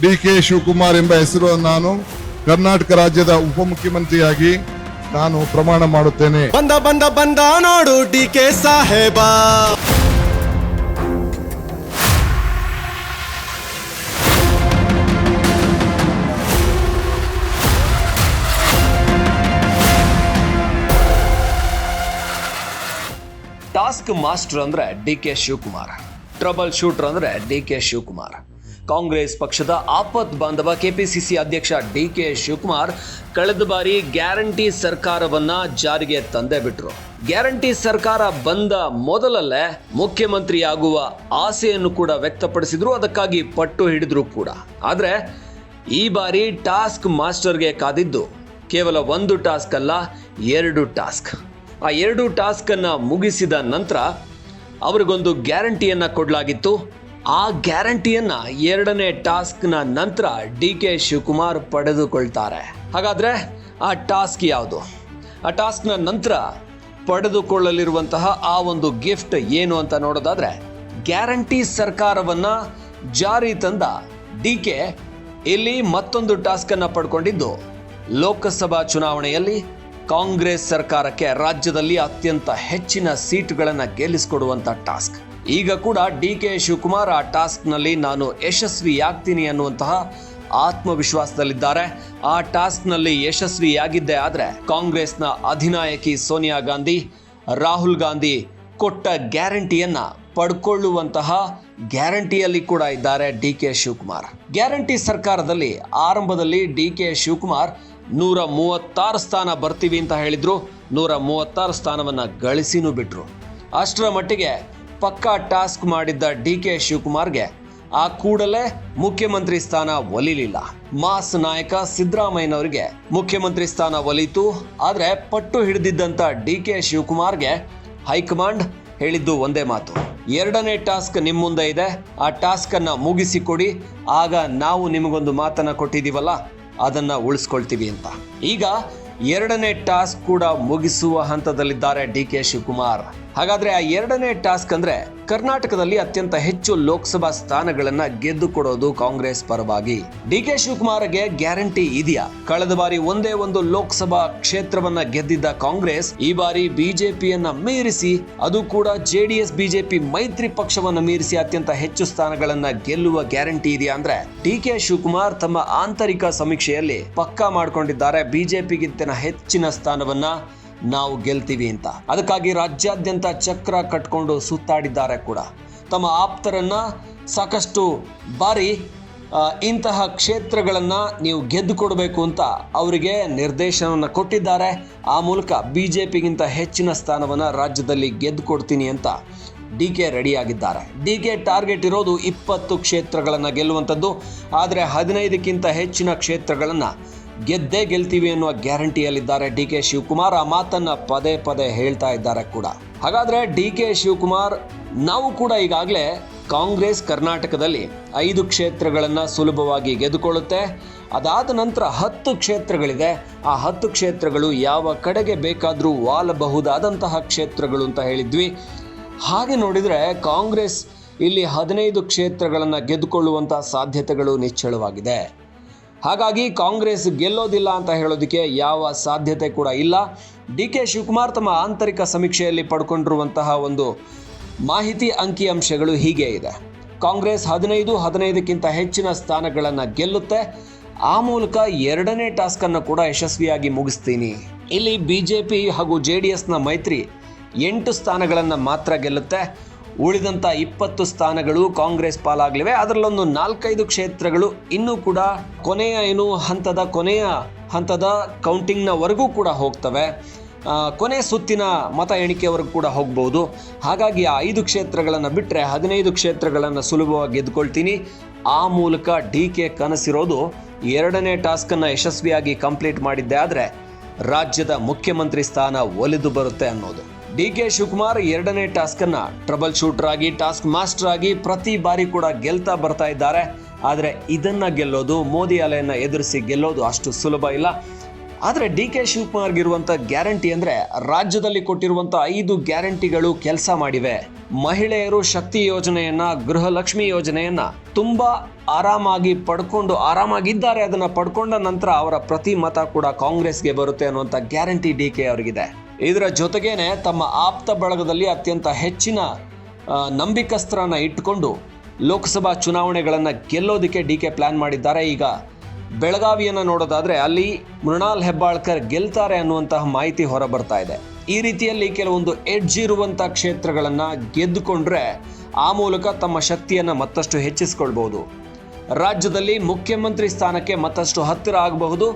D K Shivakumar ಎಂಬ ಹೆಸರು ನಾನು ಕರ್ನಾಟಕ ರಾಜ್ಯದ ಉಪಮುಖ್ಯಮಂತ್ರಿಯಾಗಿ ನಾನು ಪ್ರಮಾಣ ಮಾಡುತ್ತೇನೆ. ಬಂದ ಬಂದ ಬಂದ ನೋಡು ಡಿ ಕೆ ಸಾಹೇಬ. ಟಾಸ್ಕ್ ಮಾಸ್ಟರ್ ಅಂದ್ರೆ D K Shivakumar. Trouble shooter ಅಂದ್ರೆ ಡಿ ಕೆ ಶಿವಕುಮಾರ್. ಕಾಂಗ್ರೆಸ್ ಪಕ್ಷದ ಆಪತ್ ಬಾಂಧವ ಕೆಪಿಸಿಸಿ ಅಧ್ಯಕ್ಷ ಡಿ ಕೆ ಶಿವಕುಮಾರ್ ಕಳೆದ ಬಾರಿ ಗ್ಯಾರಂಟಿ ಸರ್ಕಾರವನ್ನ ಜಾರಿಗೆ ತಂದೆ ಬಿಟ್ರು. ಗ್ಯಾರಂಟಿ ಸರ್ಕಾರ ಬಂದ ಮೊದಲಲ್ಲೇ ಮುಖ್ಯಮಂತ್ರಿ ಆಗುವ ಆಸೆಯನ್ನು ಕೂಡ ವ್ಯಕ್ತಪಡಿಸಿದ್ರು, ಅದಕ್ಕಾಗಿ ಪಟ್ಟು ಹಿಡಿದ್ರು ಕೂಡ. ಆದರೆ ಈ ಬಾರಿ ಟಾಸ್ಕ್ ಮಾಸ್ಟರ್ಗೆ ಕಾದಿದ್ದು ಕೇವಲ ಒಂದು ಟಾಸ್ಕ್ ಅಲ್ಲ, ಎರಡು ಟಾಸ್ಕ್. ಆ ಎರಡು ಟಾಸ್ಕ್ ಅನ್ನ ಮುಗಿಸಿದ ನಂತರ ಅವರಿಗೊಂದು ಗ್ಯಾರಂಟಿಯನ್ನ ಕೊಡಲಾಗಿತ್ತು. ಆ ಗ್ಯಾರಂಟಿಯನ್ನ ಎರಡನೇ ಟಾಸ್ಕ್ನ ನಂತರ ಡಿ ಕೆ ಶಿವಕುಮಾರ್ ಪಡೆದುಕೊಳ್ತಾರೆ. ಹಾಗಾದ್ರೆ ಆ ಟಾಸ್ಕ್ ಯಾವುದು? ಆ ಟಾಸ್ಕ್ನ ನಂತರ ಪಡೆದುಕೊಳ್ಳಲಿರುವಂತಹ ಆ ಒಂದು ಗಿಫ್ಟ್ ಏನು ಅಂತ ನೋಡೋದಾದ್ರೆ, ಗ್ಯಾರಂಟಿ ಸರ್ಕಾರವನ್ನ ಜಾರಿ ತಂದ ಡಿ ಕೆ ಇಲ್ಲಿ ಮತ್ತೊಂದು ಟಾಸ್ಕ್ ಅನ್ನ ಪಡ್ಕೊಂಡಿದ್ದು, ಲೋಕಸಭಾ ಚುನಾವಣೆಯಲ್ಲಿ ಕಾಂಗ್ರೆಸ್ ಸರ್ಕಾರಕ್ಕೆ ರಾಜ್ಯದಲ್ಲಿ ಅತ್ಯಂತ ಹೆಚ್ಚಿನ ಸೀಟುಗಳನ್ನು ಗೆಲ್ಲಿಸಿಕೊಡುವಂತ ಟಾಸ್ಕ್. ಈಗ ಕೂಡ ಡಿ ಕೆ ಶಿವಕುಮಾರ್ ಆ ಟಾಸ್ಕ್ನಲ್ಲಿ ನಾನು ಯಶಸ್ವಿಯಾಗ್ತೀನಿ ಅನ್ನುವಂತಹ ಆತ್ಮವಿಶ್ವಾಸದಲ್ಲಿದ್ದಾರೆ. ಆ ಟಾಸ್ಕ್ನಲ್ಲಿ ಯಶಸ್ವಿಯಾಗಿದ್ದೇ ಆದರೆ ಕಾಂಗ್ರೆಸ್ನ ಅಧಿನಾಯಕಿ ಸೋನಿಯಾ ಗಾಂಧಿ, ರಾಹುಲ್ ಗಾಂಧಿ ಕೊಟ್ಟ ಗ್ಯಾರಂಟಿಯನ್ನ ಪಡ್ಕೊಳ್ಳುವಂತಹ ಗ್ಯಾರಂಟಿಯಲ್ಲಿ ಕೂಡ ಇದ್ದಾರೆ ಡಿ ಕೆ ಶಿವಕುಮಾರ್. ಗ್ಯಾರಂಟಿ ಸರ್ಕಾರದಲ್ಲಿ ಆರಂಭದಲ್ಲಿ ಡಿ ಕೆ ಶಿವಕುಮಾರ್ ನೂರ ಮೂವತ್ತಾರು ಸ್ಥಾನ ಬರ್ತೀವಿ ಅಂತ ಹೇಳಿದ್ರು. ನೂರ ಮೂವತ್ತಾರು ಸ್ಥಾನವನ್ನು ಗಳಿಸಿನೂ ಬಿಟ್ರು. ಅಷ್ಟರ ಮಟ್ಟಿಗೆ ಪಕ್ಕಾ ಟಾಸ್ಕ್ ಮಾಡಿದ್ದ ಡಿ ಕೆ ಶಿವಕುಮಾರ್ಗೆ ಆ ಕೂಡಲೇ ಮುಖ್ಯಮಂತ್ರಿ ಸ್ಥಾನ ಒಲಿಲಿಲ್ಲ. ಮಾಸ್ ನಾಯಕ ಸಿದ್ದರಾಮಯ್ಯನವರಿಗೆ ಮುಖ್ಯಮಂತ್ರಿ ಸ್ಥಾನ ಒಲಿತು ಆದರೆ ಪಟ್ಟು ಹಿಡಿದಿದ್ದಂತ ಡಿ ಕೆ ಶಿವಕುಮಾರ್ಗೆ ಹೈಕಮಾಂಡ್ ಹೇಳಿದ್ದು ಒಂದೇ ಮಾತು. ಎರಡನೇ ಟಾಸ್ಕ್ ನಿಮ್ಮ ಮುಂದೆ ಇದೆ. ಆ ಟಾಸ್ಕ್ ಅನ್ನ ಮುಗಿಸಿಕೊಡಿ. ಆಗ ನಾವು ನಿಮಗೊಂದು ಮಾತನ್ನ ಕೊಟ್ಟಿದ್ದೀವಲ್ಲ, ಅದನ್ನ ಉಳಿಸ್ಕೊಳ್ತೀವಿ ಅಂತ. ಈಗ ಎರಡನೇ ಟಾಸ್ಕ್ ಕೂಡ ಮುಗಿಸುವ ಹಂತದಲ್ಲಿದ್ದಾರೆ ಡಿ ಕೆ ಶಿವಕುಮಾರ್. ಹಾಗಾದ್ರೆ ಆ ಎರಡನೇ ಟಾಸ್ಕ್ ಅಂದ್ರೆ ಕರ್ನಾಟಕದಲ್ಲಿ ಅತ್ಯಂತ ಹೆಚ್ಚು ಲೋಕಸಭಾ ಸ್ಥಾನಗಳನ್ನ ಗೆದ್ದು ಕೊಡೋದು ಕಾಂಗ್ರೆಸ್ ಪರವಾಗಿ. ಡಿ ಕೆ ಶಿವಕುಮಾರ್ಗೆ ಗ್ಯಾರಂಟಿ ಇದೆಯಾ? ಕಳೆದ ಬಾರಿ ಒಂದೇ ಒಂದು ಲೋಕಸಭಾ ಕ್ಷೇತ್ರವನ್ನ ಗೆದ್ದಿದ್ದ ಕಾಂಗ್ರೆಸ್ ಈ ಬಾರಿ ಬಿಜೆಪಿಯನ್ನ ಮೀರಿಸಿ, ಅದು ಕೂಡ ಜೆಡಿಎಸ್, ಬಿಜೆಪಿ ಮೈತ್ರಿ ಪಕ್ಷವನ್ನ ಮೀರಿಸಿ ಅತ್ಯಂತ ಹೆಚ್ಚು ಸ್ಥಾನಗಳನ್ನ ಗೆಲ್ಲುವ ಗ್ಯಾರಂಟಿ ಇದೆಯಾ ಅಂದ್ರೆ ಡಿ ಕೆ ಶಿವಕುಮಾರ್ ತಮ್ಮ ಆಂತರಿಕ ಸಮೀಕ್ಷೆಯಲ್ಲಿ ಪಕ್ಕಾ ಮಾಡಿಕೊಂಡಿದ್ದಾರೆ ಬಿಜೆಪಿಗಿಂತ ಹೆಚ್ಚಿನ ಸ್ಥಾನವನ್ನ. ನಾವು ಗೆಲ್ತೀವಿ ಅಂತ. ಅದಕ್ಕಾಗಿ ರಾಜ್ಯಾದ್ಯಂತ ಚಕ್ರ ಕಟ್ಕೊಂಡು ಸುತ್ತಾಡಿದ್ದಾರೆ ಕೂಡ. ತಮ್ಮ ಆಪ್ತರನ್ನ ಸಾಕಷ್ಟು ಬಾರಿ ಇಂತಹ ಕ್ಷೇತ್ರಗಳನ್ನ ನೀವು ಗೆದ್ದು ಕೊಡಬೇಕು ಅಂತ ಅವರಿಗೆ ನಿರ್ದೇಶನವನ್ನು ಕೊಟ್ಟಿದ್ದಾರೆ. ಆ ಮೂಲಕ ಬಿ ಜೆ ಪಿಗಿಂತ ಹೆಚ್ಚಿನ ಸ್ಥಾನವನ್ನು ರಾಜ್ಯದಲ್ಲಿ ಗೆದ್ದು ಕೊಡ್ತೀನಿ ಅಂತ ಡಿ ಕೆ ರೆಡಿಯಾಗಿದ್ದಾರೆ. ಡಿ ಕೆ ಟಾರ್ಗೆಟ್ ಇರೋದು ಇಪ್ಪತ್ತು ಕ್ಷೇತ್ರಗಳನ್ನು ಗೆಲ್ಲುವಂಥದ್ದು. ಆದರೆ ಹದಿನೈದಕ್ಕಿಂತ ಹೆಚ್ಚಿನ ಕ್ಷೇತ್ರಗಳನ್ನು ಗೆದ್ದೇ ಗೆಲ್ತೀವಿ ಅನ್ನುವ ಗ್ಯಾರಂಟಿಯಲ್ಲಿದ್ದಾರೆ ಡಿ ಕೆ ಶಿವಕುಮಾರ್. ಆ ಮಾತನ್ನ ಪದೇ ಪದೇ ಹೇಳ್ತಾ ಇದ್ದಾರೆ ಕೂಡ. ಹಾಗಾದ್ರೆ ಡಿ ಕೆ ಶಿವಕುಮಾರ್, ನಾವು ಕೂಡ ಈಗಾಗಲೇ ಕಾಂಗ್ರೆಸ್ ಕರ್ನಾಟಕದಲ್ಲಿ ಐದು ಕ್ಷೇತ್ರಗಳನ್ನು ಸುಲಭವಾಗಿ ಗೆದ್ದುಕೊಳ್ಳುತ್ತೆ. ಅದಾದ ನಂತರ ಹತ್ತು ಕ್ಷೇತ್ರಗಳಿದೆ. ಆ ಹತ್ತು ಕ್ಷೇತ್ರಗಳು ಯಾವ ಕಡೆಗೆ ಬೇಕಾದರೂ ವಾಲಬಹುದಾದಂತಹ ಕ್ಷೇತ್ರಗಳು ಅಂತ ಹೇಳಿದ್ವಿ. ಹಾಗೆ ನೋಡಿದರೆ ಕಾಂಗ್ರೆಸ್ ಇಲ್ಲಿ ಹದಿನೈದು ಕ್ಷೇತ್ರಗಳನ್ನು ಗೆದ್ದುಕೊಳ್ಳುವಂತಹ ಸಾಧ್ಯತೆಗಳು ನಿಚ್ಚಳವಾಗಿದೆ. ಹಾಗಾಗಿ ಕಾಂಗ್ರೆಸ್ ಗೆಲ್ಲೋದಿಲ್ಲ ಅಂತ ಹೇಳೋದಕ್ಕೆ ಯಾವ ಸಾಧ್ಯತೆ ಕೂಡ ಇಲ್ಲ. ಡಿ ಕೆ ಶಿವಕುಮಾರ್ ತಮ್ಮ ಆಂತರಿಕ ಸಮೀಕ್ಷೆಯಲ್ಲಿ ಪಡ್ಕೊಂಡಿರುವಂತಹ ಒಂದು ಮಾಹಿತಿ ಅಂಕಿಅಂಶಗಳು ಹೀಗೆ ಇದೆ. ಕಾಂಗ್ರೆಸ್ ಹದಿನೈದು, ಹದಿನೈದಕ್ಕಿಂತ ಹೆಚ್ಚಿನ ಸ್ಥಾನಗಳನ್ನು ಗೆಲ್ಲುತ್ತೆ. ಆ ಮೂಲಕ ಎರಡನೇ ಟಾಸ್ಕ್ ಅನ್ನು ಕೂಡ ಯಶಸ್ವಿಯಾಗಿ ಮುಗಿಸ್ತೀನಿ. ಇಲ್ಲಿ ಬಿಜೆಪಿ ಹಾಗೂ ಜೆ ಡಿ ಎಸ್ನ ಮೈತ್ರಿ ಎಂಟು ಸ್ಥಾನಗಳನ್ನು ಮಾತ್ರ ಗೆಲ್ಲುತ್ತೆ. ಉಳಿದಂಥ ಇಪ್ಪತ್ತು ಸ್ಥಾನಗಳು ಕಾಂಗ್ರೆಸ್ ಪಾಲಾಗಲಿವೆ. ಅದರಲ್ಲೊಂದು ನಾಲ್ಕೈದು ಕ್ಷೇತ್ರಗಳು ಇನ್ನೂ ಕೂಡ ಕೊನೆಯ ಏನು ಹಂತದ, ಕೊನೆಯ ಹಂತದ ಕೌಂಟಿಂಗ್ನವರೆಗೂ ಕೂಡ ಹೋಗ್ತವೆ. ಕೊನೆ ಸುತ್ತಿನ ಮತ ಎಣಿಕೆವರೆಗೂ ಕೂಡ ಹೋಗ್ಬೋದು. ಹಾಗಾಗಿ ಆ ಐದು ಕ್ಷೇತ್ರಗಳನ್ನು ಬಿಟ್ಟರೆ ಹದಿನೈದು ಕ್ಷೇತ್ರಗಳನ್ನು ಸುಲಭವಾಗಿ ಗೆದ್ಕೊಳ್ತೀನಿ. ಆ ಮೂಲಕ ಡಿ ಕೆ ಕನಸಿರೋದು ಎರಡನೇ ಟಾಸ್ಕನ್ನು ಯಶಸ್ವಿಯಾಗಿ ಕಂಪ್ಲೀಟ್ ಮಾಡಿದ್ದೆ ಆದರೆ ರಾಜ್ಯದ ಮುಖ್ಯಮಂತ್ರಿ ಸ್ಥಾನ ಒಲಿದು ಬರುತ್ತೆ ಅನ್ನೋದು. ಡಿ ಕೆ ಶಿವಕುಮಾರ್ ಎರಡನೇ ಟಾಸ್ಕ್ ಅನ್ನ ಟ್ರಬಲ್ ಶೂಟರ್ ಆಗಿ ಟಾಸ್ಕ್ ಮಾಸ್ಟರ್ ಆಗಿ ಪ್ರತಿ ಬಾರಿ ಕೂಡ ಗೆಲ್ತಾ ಬರ್ತಾ ಇದ್ದಾರೆ. ಆದರೆ ಇದನ್ನ ಗೆಲ್ಲೋದು, ಮೋದಿ ಅಲೆಯನ್ನ ಎದುರಿಸಿ ಗೆಲ್ಲೋದು ಅಷ್ಟು ಸುಲಭ ಇಲ್ಲ. ಆದರೆ ಡಿ ಕೆ ಶಿವಕುಮಾರ್ಗಿರುವಂಥ ಗ್ಯಾರಂಟಿ ಅಂದರೆ ರಾಜ್ಯದಲ್ಲಿ ಕೊಟ್ಟಿರುವಂಥ ಐದು ಗ್ಯಾರಂಟಿಗಳು ಕೆಲಸ ಮಾಡಿವೆ. ಮಹಿಳೆಯರು ಶಕ್ತಿ ಯೋಜನೆಯನ್ನ, ಗೃಹಲಕ್ಷ್ಮಿ ಯೋಜನೆಯನ್ನ ತುಂಬಾ ಆರಾಮಾಗಿ ಪಡ್ಕೊಂಡು, ಆರಾಮಾಗಿದ್ದಾರೆ ಅದನ್ನ ಪಡ್ಕೊಂಡ ನಂತರ ಅವರ ಪ್ರತಿ ಮತ ಕೂಡ ಕಾಂಗ್ರೆಸ್ಗೆ ಬರುತ್ತೆ ಅನ್ನುವಂಥ ಗ್ಯಾರಂಟಿ ಡಿ ಕೆ ಅವರಿಗಿದೆ. ಇದರ ಜೊತೆಗೇನೆ ತಮ್ಮ ಆಪ್ತ ಬಳಗದಲ್ಲಿ ಅತ್ಯಂತ ಹೆಚ್ಚಿನ ನಂಬಿಕಸ್ತ್ರನ ಇಟ್ಟುಕೊಂಡು ಲೋಕಸಭಾ ಚುನಾವಣೆಗಳನ್ನು ಗೆಲ್ಲೋದಕ್ಕೆ ಡಿ ಕೆ ಪ್ಲ್ಯಾನ್ ಮಾಡಿದ್ದಾರೆ. ಈಗ ಬೆಳಗಾವಿಯನ್ನು ನೋಡೋದಾದರೆ ಅಲ್ಲಿ ಮೃಣಾಲ್ ಹೆಬ್ಬಾಳ್ಕರ್ ಗೆಲ್ತಾರೆ ಅನ್ನುವಂತಹ ಮಾಹಿತಿ ಹೊರ ಬರ್ತಾ ಇದೆ. ಈ ರೀತಿಯಲ್ಲಿ ಕೆಲವೊಂದು ಎಡ್ಜ್ ಇರುವಂಥ ಕ್ಷೇತ್ರಗಳನ್ನು ಗೆದ್ದುಕೊಂಡ್ರೆ ಆ ಮೂಲಕ ತಮ್ಮ ಶಕ್ತಿಯನ್ನು ಮತ್ತಷ್ಟು ಹೆಚ್ಚಿಸಿಕೊಳ್ಬಹುದು. ರಾಜ್ಯದಲ್ಲಿ ಮುಖ್ಯಮಂತ್ರಿ ಸ್ಥಾನಕ್ಕೆ ಮತ್ತಷ್ಟು ಹತ್ತಿರ ಆಗಬಹುದು.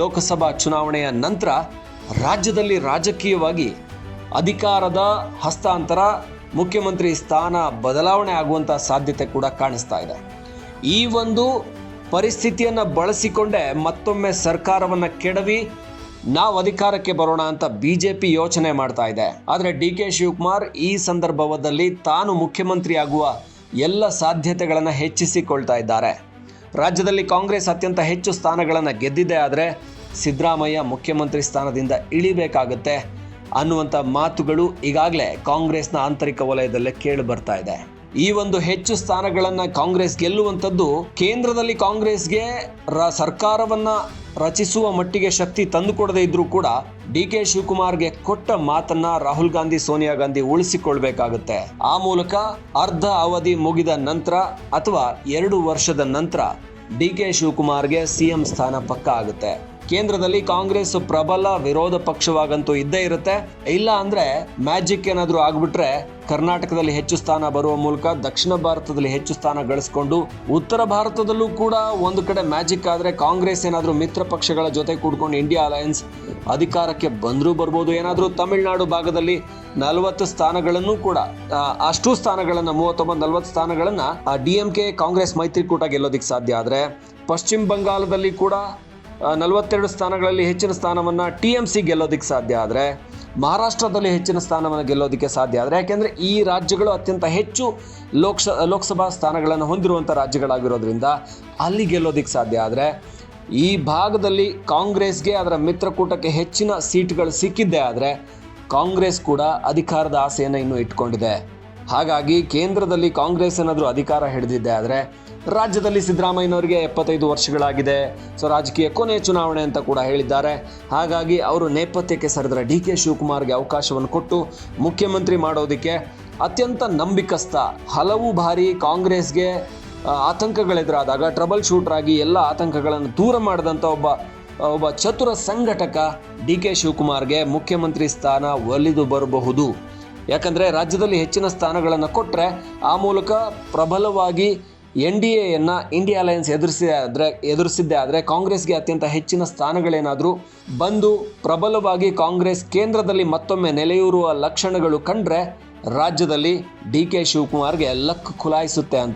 ಲೋಕಸಭಾ ಚುನಾವಣೆಯ ನಂತರ ರಾಜ್ಯದಲ್ಲಿ ರಾಜಕೀಯವಾಗಿ ಅಧಿಕಾರದ ಹಸ್ತಾಂತರ, ಮುಖ್ಯಮಂತ್ರಿ ಸ್ಥಾನ ಬದಲಾವಣೆ ಆಗುವಂಥ ಸಾಧ್ಯತೆ ಕೂಡ ಕಾಣಿಸ್ತಾ ಇದೆ. ಈ ಒಂದು ಪರಿಸ್ಥಿತಿಯನ್ನು ಬಳಸಿಕೊಂಡೇ ಮತ್ತೊಮ್ಮೆ ಸರ್ಕಾರವನ್ನು ಕೆಡವಿ ನಾವು ಅಧಿಕಾರಕ್ಕೆ ಬರೋಣ ಅಂತ ಬಿ ಜೆ ಪಿ ಯೋಚನೆ ಮಾಡ್ತಾ ಇದೆ. ಆದರೆ ಡಿ ಕೆ ಶಿವಕುಮಾರ್ ಈ ಸಂದರ್ಭದಲ್ಲಿ ತಾನು ಮುಖ್ಯಮಂತ್ರಿ ಆಗುವ ಎಲ್ಲ ಸಾಧ್ಯತೆಗಳನ್ನು ಹೆಚ್ಚಿಸಿಕೊಳ್ತಾ ಇದ್ದಾರೆ. ರಾಜ್ಯದಲ್ಲಿ ಕಾಂಗ್ರೆಸ್ ಅತ್ಯಂತ ಹೆಚ್ಚು ಸ್ಥಾನಗಳನ್ನು ಗೆದ್ದಿದೆ ಆದರೆ ಸಿದ್ದರಾಮಯ್ಯ ಮುಖ್ಯಮಂತ್ರಿ ಸ್ಥಾನದಿಂದ ಇಳಿಬೇಕಾಗತ್ತೆ ಅನ್ನುವಂಥ ಮಾತುಗಳು ಈಗಾಗಲೇ ಕಾಂಗ್ರೆಸ್ನ ಆಂತರಿಕ ವಲಯದಲ್ಲೇ ಕೇಳಿ ಬರ್ತಾ ಇದೆ. ಈ ಒಂದು ಹೆಚ್ಚು ಸ್ಥಾನಗಳನ್ನು ಕಾಂಗ್ರೆಸ್ ಗೆಲ್ಲುವಂಥದ್ದು ಕೇಂದ್ರದಲ್ಲಿ ಕಾಂಗ್ರೆಸ್ಗೆ ರ ಸರ್ಕಾರವನ್ನ ರಚಿಸುವ ಮಟ್ಟಿಗೆ ಶಕ್ತಿ ತಂದುಕೊಡದೇ ಇದ್ರೂ ಕೂಡ ಡಿ ಕೆ ಶಿವಕುಮಾರ್ಗೆ ಕೊಟ್ಟ ಮಾತನ್ನ ರಾಹುಲ್ ಗಾಂಧಿ, ಸೋನಿಯಾ ಗಾಂಧಿ ಉಳಿಸಿಕೊಳ್ಬೇಕಾಗುತ್ತೆ. ಆ ಮೂಲಕ ಅರ್ಧ ಅವಧಿ ಮುಗಿದ ನಂತರ ಅಥವಾ ಎರಡು ವರ್ಷದ ನಂತರ ಡಿ ಕೆ ಶಿವಕುಮಾರ್ಗೆ ಸಿಎಂ ಸ್ಥಾನ ಪಕ್ಕ ಆಗುತ್ತೆ. ಕೇಂದ್ರದಲ್ಲಿ ಕಾಂಗ್ರೆಸ್ ಪ್ರಬಲ ವಿರೋಧ ಪಕ್ಷವಾಗಂತೂ ಇದ್ದೇ ಇರುತ್ತೆ. ಇಲ್ಲ ಅಂದ್ರೆ ಮ್ಯಾಜಿಕ್ ಏನಾದರೂ ಆಗ್ಬಿಟ್ರೆ ಕರ್ನಾಟಕದಲ್ಲಿ ಹೆಚ್ಚು ಸ್ಥಾನ ಬರುವ ಮೂಲಕ ದಕ್ಷಿಣ ಭಾರತದಲ್ಲಿ ಹೆಚ್ಚು ಸ್ಥಾನ ಗಳಿಸ್ಕೊಂಡು ಉತ್ತರ ಭಾರತದಲ್ಲೂ ಕೂಡ ಒಂದು ಕಡೆ ಮ್ಯಾಜಿಕ್ ಆದ್ರೆ ಕಾಂಗ್ರೆಸ್ ಏನಾದರೂ ಮಿತ್ರ ಪಕ್ಷಗಳ ಜೊತೆ ಕೂಡ್ಕೊಂಡು ಇಂಡಿಯಾ ಅಲಯನ್ಸ್ ಅಧಿಕಾರಕ್ಕೆ ಬಂದರೂ ಬರ್ಬೋದು. ಏನಾದರೂ ತಮಿಳುನಾಡು ಭಾಗದಲ್ಲಿ ನಲವತ್ತು ಸ್ಥಾನಗಳನ್ನು ಕೂಡ ಅಷ್ಟು ಸ್ಥಾನಗಳನ್ನು, ಮೂವತ್ತೊಂಬತ್ತು, ನಲವತ್ತು ಸ್ಥಾನಗಳನ್ನು ಡಿ ಎಂ ಕೆ ಕಾಂಗ್ರೆಸ್ ಮೈತ್ರಿಕೂಟ ಗೆಲ್ಲೋದಕ್ಕೆ ಸಾಧ್ಯ ಆದರೆ ಪಶ್ಚಿಮ ಬಂಗಾಳದಲ್ಲಿ ಕೂಡ ನಲವತ್ತೆರಡು ಸ್ಥಾನಗಳಲ್ಲಿ ಹೆಚ್ಚಿನ ಸ್ಥಾನವನ್ನು ಟಿ ಎಂ ಸಿ ಗೆಲ್ಲೋದಕ್ಕೆ ಸಾಧ್ಯ ಆದರೆ, ಮಹಾರಾಷ್ಟ್ರದಲ್ಲಿ ಹೆಚ್ಚಿನ ಸ್ಥಾನವನ್ನು ಗೆಲ್ಲೋದಕ್ಕೆ ಸಾಧ್ಯ ಆದರೆ, ಯಾಕೆಂದರೆ ಈ ರಾಜ್ಯಗಳು ಅತ್ಯಂತ ಹೆಚ್ಚು ಲೋಕ್ಸ, ಲೋಕಸಭಾ ಸ್ಥಾನಗಳನ್ನು ಹೊಂದಿರುವಂಥ ರಾಜ್ಯಗಳಾಗಿರೋದ್ರಿಂದ ಅಲ್ಲಿ ಗೆಲ್ಲೋದಕ್ಕೆ ಸಾಧ್ಯ ಆದರೆ, ಈ ಭಾಗದಲ್ಲಿ ಕಾಂಗ್ರೆಸ್ಗೆ ಅದರ ಮಿತ್ರಕೂಟಕ್ಕೆ ಹೆಚ್ಚಿನ ಸೀಟ್ಗಳು ಸಿಕ್ಕಿದ್ದೇ ಆದರೆ, ಕಾಂಗ್ರೆಸ್ ಕೂಡ ಅಧಿಕಾರದ ಆಸೆಯನ್ನು ಇನ್ನೂ ಇಟ್ಕೊಂಡಿದೆ. ಹಾಗಾಗಿ ಕೇಂದ್ರದಲ್ಲಿ ಕಾಂಗ್ರೆಸ್ ಏನಾದರೂ ಅಧಿಕಾರ ಹಿಡಿದಿದ್ದೆ ಆದರೆ ರಾಜ್ಯದಲ್ಲಿ ಸಿದ್ದರಾಮಯ್ಯನವರಿಗೆ ಎಪ್ಪತ್ತೈದು ವರ್ಷಗಳಾಗಿದೆ. ಸೊ ರಾಜಕೀಯ ಕೊನೆ ಚುನಾವಣೆ ಅಂತ ಕೂಡ ಹೇಳಿದ್ದಾರೆ. ಹಾಗಾಗಿ ಅವರು ನೇಪಥ್ಯಕ್ಕೆ ಸರಿದರೆ ಡಿ ಕೆ ಶಿವಕುಮಾರ್ಗೆ ಅವಕಾಶವನ್ನು ಕೊಟ್ಟು ಮುಖ್ಯಮಂತ್ರಿ ಮಾಡೋದಕ್ಕೆ ಅತ್ಯಂತ ನಂಬಿಕಸ್ಥ ಹಲವು ಬಾರಿ ಕಾಂಗ್ರೆಸ್ಗೆ ಆತಂಕಗಳೆದುರಾದಾಗ ಟ್ರಬಲ್ ಶೂಟರ್ ಆಗಿ ಎಲ್ಲ ಆತಂಕಗಳನ್ನು ದೂರ ಮಾಡಿದಂಥ ಒಬ್ಬ ಒಬ್ಬ ಚತುರ ಸಂಘಟಕ ಡಿ ಕೆ ಶಿವಕುಮಾರ್ಗೆ ಮುಖ್ಯಮಂತ್ರಿ ಸ್ಥಾನ ಒಲಿದು ಬರಬಹುದು. ಯಾಕಂದರೆ ರಾಜ್ಯದಲ್ಲಿ ಹೆಚ್ಚಿನ ಸ್ಥಾನಗಳನ್ನು ಕೊಟ್ಟರೆ ಆ ಮೂಲಕ ಪ್ರಬಲವಾಗಿ ಎನ್ ಡಿ ಎಯನ್ನು ಇಂಡಿಯಾ ಅಲಯನ್ಸ್ ಎದುರಿಸಿದೆ ಆದರೆ ಎದುರಿಸಿದ್ದೆ ಆದರೆ ಕಾಂಗ್ರೆಸ್ಗೆ ಅತ್ಯಂತ ಹೆಚ್ಚಿನ ಸ್ಥಾನಗಳೇನಾದರೂ ಬಂದು ಪ್ರಬಲವಾಗಿ ಕಾಂಗ್ರೆಸ್ ಕೇಂದ್ರದಲ್ಲಿ ಮತ್ತೊಮ್ಮೆ ನೆಲೆಯೂರುವ ಲಕ್ಷಣಗಳು ಕಂಡ್ರೆ ರಾಜ್ಯದಲ್ಲಿ ಡಿ ಕೆ ಶಿವಕುಮಾರ್ಗೆ ಲಕ್ ಖುಲಾಯಿಸುತ್ತೆ ಅಂತ.